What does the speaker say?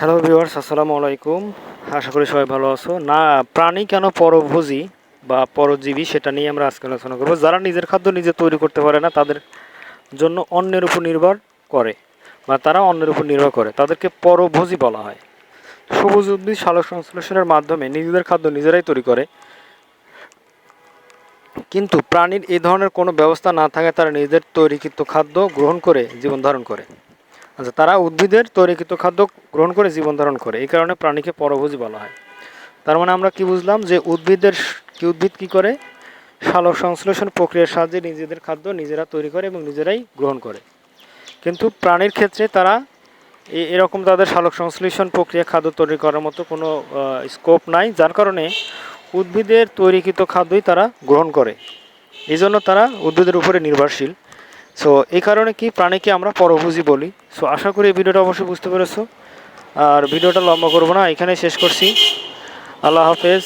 Hello viewers আসসালামু আলাইকুম। আশা করি সবাই ভালো আছো। না, প্রাণী কেন পরভোজী বা পরজীবী সেটা নিয়ে আমরা আজকে আলোচনা করব। যারা নিজের খাদ্য নিজে তৈরি করতে পারে না, তাদের জন্য অন্যের উপর নির্ভর করে বা তারা অন্যের উপর নির্ভর করে। তাদেরকে পরভোজী বলা হয়। সবুজ উদ্ভিদ সালোক সংশ্লেষণের মাধ্যমে নিজেদের খাদ্য নিজেরাই তৈরি করে। কিন্তু প্রাণীর এই ধরনের কোনো ব্যবস্থা না থাকায় তারা নিজেদের তৈরিকৃত খাদ্য গ্রহণ করে জীবন ধারণ করে। আচ্ছা তারা উদ্ভিদের তৈরিকৃত খাদ্য গ্রহণ করে জীবন ধারণ করে। এই কারণে প্রাণীকে পরভোজী বলা হয়। তার মানে আমরা কি বুঝলাম যে উদ্ভিদের কি উদ্ভিদ কি করে? সালোক সংশ্লেষণ প্রক্রিয়ার সাহায্যে নিজেদের খাদ্য নিজেরা তৈরি করে এবং নিজেরাই গ্রহণ করে। কিন্তু প্রাণীর ক্ষেত্রে তারা এরকম তাদের সালোক সংশ্লেষণ প্রক্রিয়া খাদ্য তৈরি করার মতো কোনো স্কোপ নাই, যার কারণে উদ্ভিদের তৈরিকৃত খাদ্যই তারা গ্রহণ করে। এই জন্য তারা উদ্ভিদের উপরে নির্ভরশীল। সো এই কারণে কি প্রাণীকে আমরা পরভোজী বলি। সো আশা করি এই ভিডিওটা অবশ্যই বুঝতে পেরেছ। আর ভিডিওটা লম্বা করব না এখানে শেষ করছি। আল্লাহ হাফেজ।